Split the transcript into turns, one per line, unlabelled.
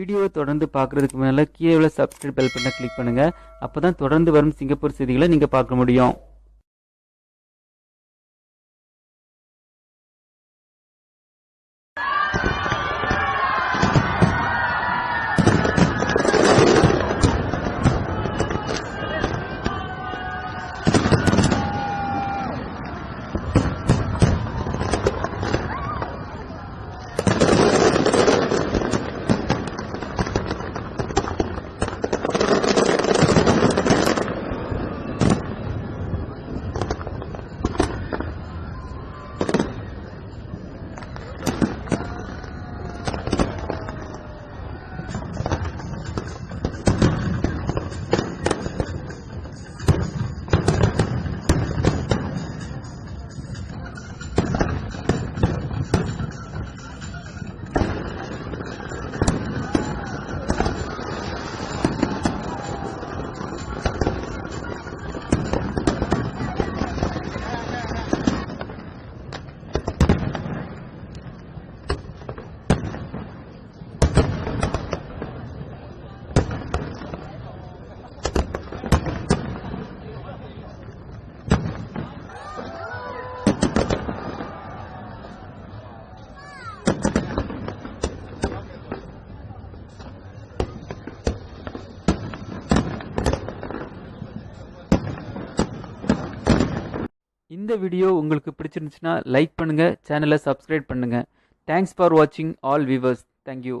வீடியோவை தொடர்ந்து பார்க்குறதுக்கு மேலே கீழே உள்ள சப்ஸ்கிரைப் பெல் பட்டனை கிளிக் பண்ணுங்கள் அப்போ தான் தொடர்ந்து வரும் சிங்கப்பூர் செய்திகளை நீங்கள் பார்க்க முடியும். இந்த வீடியோ உங்களுக்கு பிடிச்சிருந்துச்சுன்னா லைக் பண்ணுங்கள் சேனலை சப்ஸ்கிரைப் பண்ணுங்கள் தேங்க்ஸ் ஃபார் வாட்சிங் ஆல் வியூவர்ஸ் தேங்க்யூ